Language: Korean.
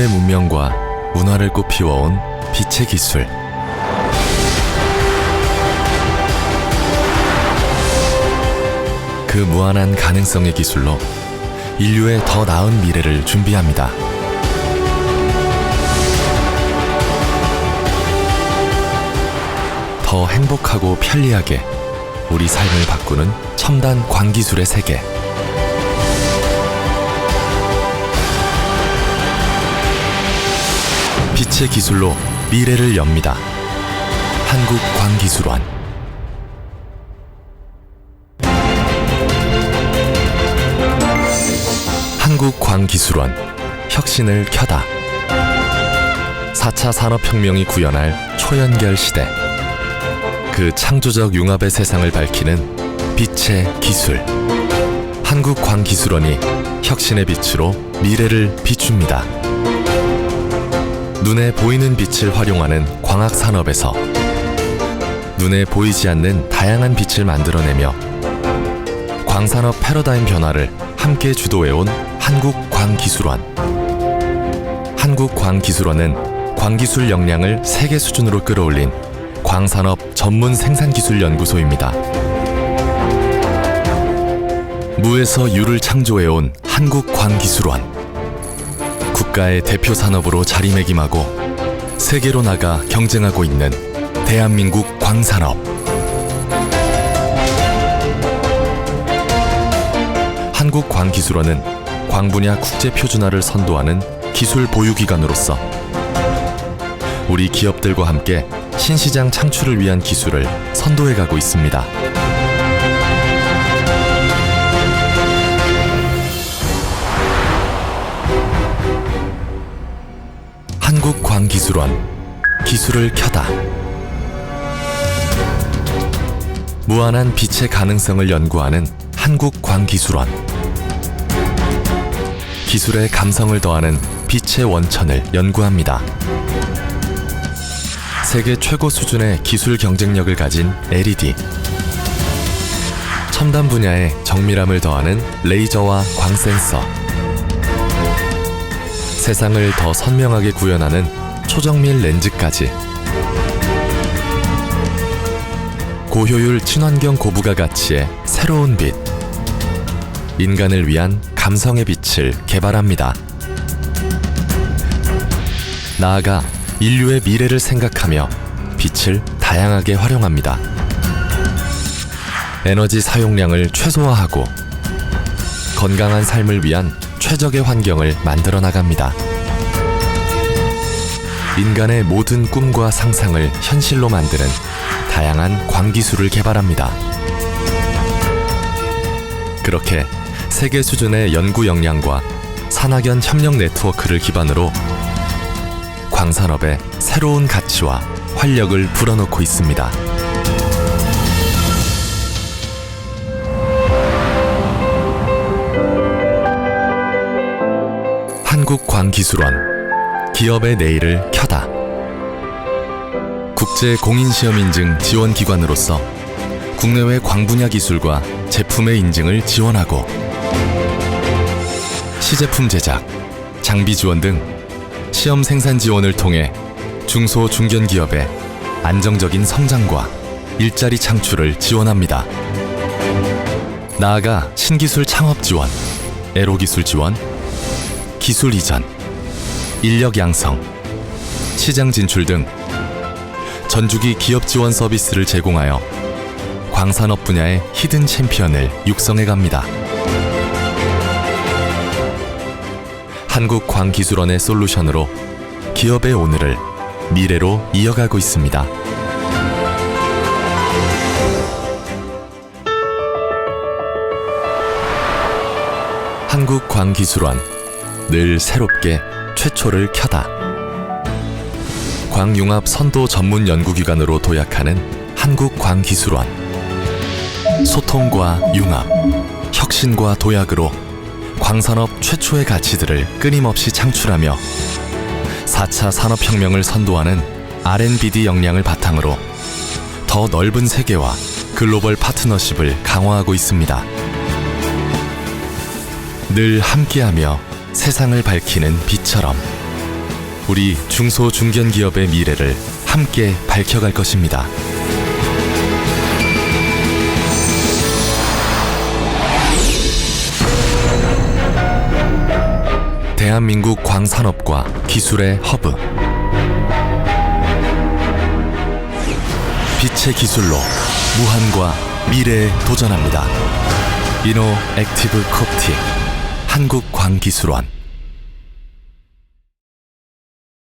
인류의 문명과 문화를 꽃피워온 빛의 기술. 그 무한한 가능성의 기술로 인류의 더 나은 미래를 준비합니다. 더 행복하고 편리하게 우리 삶을 바꾸는 첨단 광기술의 세계. 빛의 기술로 미래를 엽니다. 한국 광기술원. 한국 광기술원 혁신을 켜다. 4차 산업혁명이 구현할 초연결 시대. 그 창조적 융합의 세상을 밝히는 빛의 기술. 한국광기술원이 혁신의 빛으로 미래를 비춥니다. 눈에 보이는 빛을 활용하는 광학 산업에서 눈에 보이지 않는 다양한 빛을 만들어내며 광산업 패러다임 변화를 함께 주도해온 한국광기술원. 한국광기술원은 광기술 역량을 세계 수준으로 끌어올린 광산업 전문 생산기술 연구소입니다. 무에서 유를 창조해온 한국광기술원. 국가의 대표 산업으로 자리매김하고 세계로 나가 경쟁하고 있는 대한민국 광산업. 한국광기술원은 광 분야 국제 표준화를 선도하는 기술 보유기관으로서 우리 기업들과 함께 신시장 창출을 위한 기술을 선도해 가고 있습니다. 한국광기술원 기술을 켜다. 무한한 빛의 가능성을 연구하는 한국광기술원. 기술의 감성을 더하는 빛의 원천을 연구합니다. 세계 최고 수준의 기술 경쟁력을 가진 LED 첨단 분야의 정밀함을 더하는 레이저와 광 센서. 세상을 더 선명하게 구현하는 초정밀 렌즈까지 고효율 친환경 고부가 가치의 새로운 빛 인간을 위한 감성의 빛을 개발합니다. 나아가 인류의 미래를 생각하며 빛을 다양하게 활용합니다. 에너지 사용량을 최소화하고 건강한 삶을 위한 최적의 환경을 만들어 나갑니다. 인간의 모든 꿈과 상상을 현실로 만드는 다양한 광기술을 개발합니다. 그렇게 세계 수준의 연구 역량과 산학연 협력 네트워크를 기반으로 광산업에 새로운 가치와 활력을 불어넣고 있습니다. 한국광기술원 기업의 내일을 켜다 국제 공인시험 인증 지원 기관으로서 국내외 광 분야 기술과 제품의 인증을 지원하고 시제품 제작, 장비 지원 등 시험 생산 지원을 통해 중소 중견 기업의 안정적인 성장과 일자리 창출을 지원합니다. 나아가 신기술 창업 지원, 에로 기술 지원, 기술 이전, 인력 양성, 시장 진출 등 전주기 기업 지원 서비스를 제공하여 광산업 분야의 히든 챔피언을 육성해 갑니다. 한국광기술원의 솔루션으로 기업의 오늘을 미래로 이어가고 있습니다. 한국광기술원 늘 새롭게 최초를 켜다. 광융합 선도 전문 연구기관으로 도약하는 한국광기술원. 소통과 융합, 혁신과 도약으로 광산업 최초의 가치들을 끊임없이 창출하며 4차 산업혁명을 선도하는 R&BD 역량을 바탕으로 더 넓은 세계와 글로벌 파트너십을 강화하고 있습니다. 늘 함께하며 세상을 밝히는 빛처럼 우리 중소 중견 기업의 미래를 함께 밝혀갈 것입니다. 대한민국 광산업과 기술의 허브. 빛의 기술로 무한과 미래에 도전합니다. 이노 액티브 콥틱 한국광기술원